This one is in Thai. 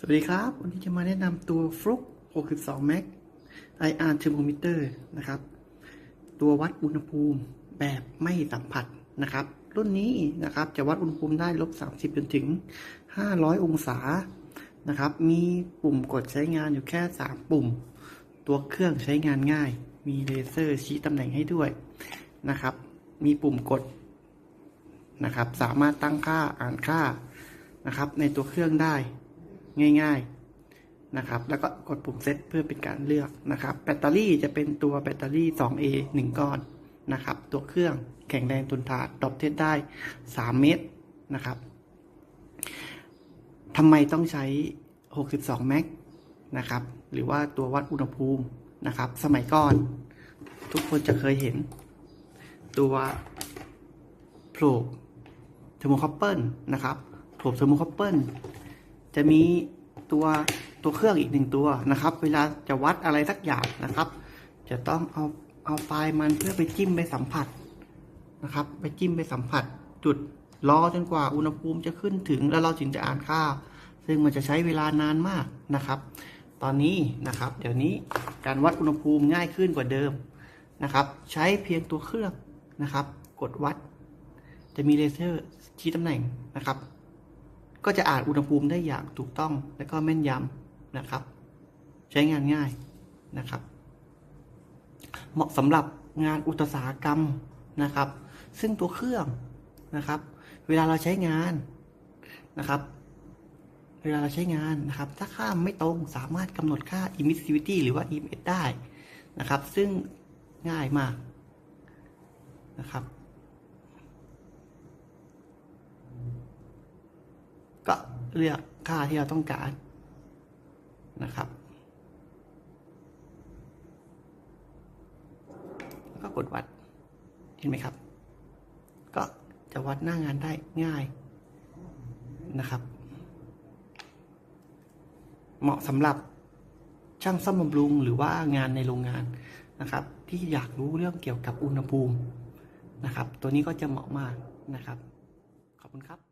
สวัสดีครับ วันนี้จะมาแนะนำตัวฟลุก62 Max IR Thermometer นะครับ ตัววัดอุณหภูมิแบบไม่สัมผัสนะครับ รุ่นนี้นะครับจะวัดอุณหภูมิได้ลบ 30 จนถึง 500 องศานะครับ มีปุ่มกดใช้งานอยู่แค่ 3 ปุ่ม ตัวเครื่องใช้งานง่าย มีเลเซอร์ชี้ตำแหน่งให้ด้วยนะครับ มีปุ่มกดนะครับ สามารถตั้งค่าอ่านค่านะครับ ในตัวเครื่องได้ ง่ายๆนะครับ แล้วก็กดปุ่มเซตเพื่อเป็นการเลือกนะครับ แบตเตอรี่จะเป็นตัวแบตเตอรี่ 2A 1 ก้อนนะครับ ตัวเครื่องแข็งแรงทนทานดรอปเทสได้ 3 เมตรนะครับทำไมต้องใช้ 62 แม็กนะครับ หรือว่าตัววัดอุณหภูมินะครับ สมัยก่อน ทุกคนจะเคยเห็น ตัวโผล่เทอร์โมคอปเปิลนะครับโผล่เทอร์โมคอปเปิล จะมีตัวตัวเครื่องอีกหนึ่งตัวนะครับ เวลาจะวัดอะไรสักอย่างนะครับ จะต้องเอาเอาปลายมันเพื่อไปจิ้มไปสัมผัสนะครับ ไปจิ้มไปสัมผัส จุดรอจนกว่าอุณหภูมิจะขึ้นถึงแล้วเราถึงจะอ่านค่า ซึ่งมันจะใช้เวลานานมากนะครับ ตอนนี้นะครับ เดี๋ยวนี้การวัดอุณหภูมิง่ายขึ้นกว่าเดิมนะครับ ใช้เพียงตัวเครื่องนะครับ กดวัด จะมีเลเซอร์ชี้ตำแหน่งนะครับ ก็จะอ่านอุณหภูมิได้อย่างถูกต้องและก็แม่นยำนะครับ ใช้งานง่ายนะครับ เหมาะสำหรับงานอุตสาหกรรมนะครับ ซึ่งตัวเครื่องนะครับ เวลาเราใช้งานนะครับ เวลาเราใช้งานนะครับ ถ้าค่าไม่ตรงสามารถกำหนดค่า emissivity หรือว่า EMS ได้นะครับ ซึ่งง่ายมากนะครับ ก็ เลือกค่าที่เราต้องการนะครับ แล้วก็กดวัด เห็นไหมครับ ก็จะวัดหน้างานได้ง่ายนะครับ เหมาะสำหรับช่างซ่อมบำรุงหรือว่างานในโรงงานนะครับ ที่อยากรู้เรื่องเกี่ยวกับอุณหภูมินะครับ ตัวนี้ก็จะเหมาะมากนะครับ ขอบคุณครับ